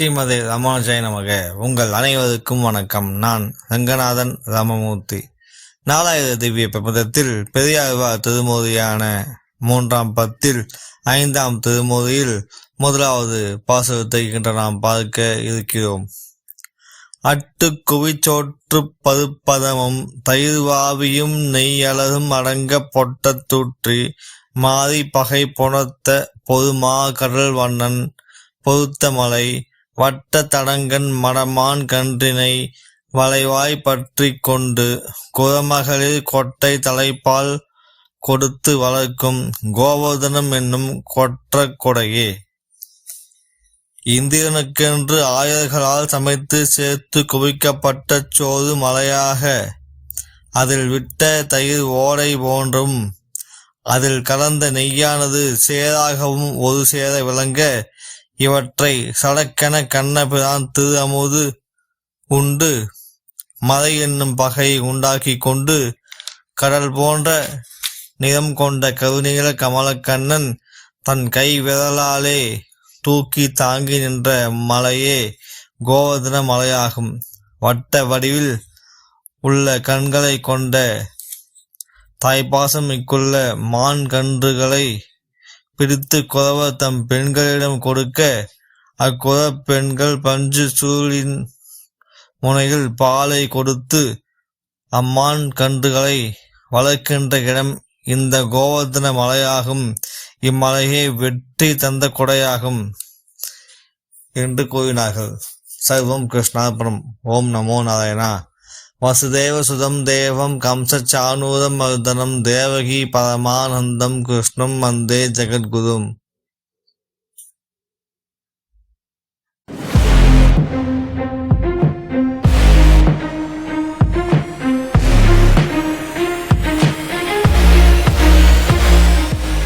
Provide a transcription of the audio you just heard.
ஸ்ரீமதி ராமானுஜாய நமக. உங்கள் அனைவருக்கும் வணக்கம். நான் ரங்கநாதன் ராமமூர்த்தி. நாலாயிர திவ்ய பிரபந்தத்தில் பெரியாழ்வார் திருமொழியான மூன்றாம் பத்தில் ஐந்தாம் திருமொழியில் முதலாவது பாசுரத்தை இன்று நாம் பார்க்க இருக்கிறோம். அட்டு குவிச்சோற்று பருப்பதமும் தயிர்வாவியும் நெய்யலரும் அடங்க பொட்டத் தூற்றி மாறி பகை புணர்த்த பொதுமா கடல் வண்ணன் பொருத்த மலை வட்ட தடங்கன் மடமான் கன்றினை வளைவாய் பற்றி கொண்டு குரமகளில் கொட்டை தலைப்பால் கொடுத்து வளர்க்கும் கோவர்தனம் என்னும் கொற்ற கொடையே. இந்திரனுக்கென்று ஆயர்களால் சமைத்து சேர்த்து குவிக்கப்பட்ட சோறு மலையாக அதில் விட்ட தயிர் ஓடை போன்றும் அதில் கலந்த நெய்யானது சேராகவும் ஒரு சேர விளங்க இவற்றை சடக்கென கண்ணபிரான் திரு அமுது உண்டு. மலை என்னும் பகையை உண்டாக்கி கொண்டு கடல் போன்ற நிறம் கொண்ட கருநீல கமலக்கண்ணன் தன் கை விரலாலே தூக்கி தாங்கி நின்ற மலையே கோவர்தன மலையாகும். வட்ட வடிவில் உள்ள கண்களை கொண்ட தாய்ப்பாசம் இக்குள்ள மான் கன்றுகளை பிடித்து குறவர் தம் பெண்களிடம் கொடுக்க அக்குத பெண்கள் பஞ்சு சூழின் முனையில் பாலை கொடுத்து அம்மான் கன்றுகளை வளர்க்கின்ற இடம் இந்த கோவர்தன மலையாகும். இம்மலையை வெற்றி தந்த கொடையாகும் என்று கூறினார்கள். சர்வம் கிருஷ்ணாபுரம் ஓம் நமோ நாராயணா. வசுதேவ சுதம் தேவம் கம்சச்சானூரம் மர்தனம் தேவகி பரமானந்தம் கிருஷ்ணம் வந்தே ஜெகத்குரும்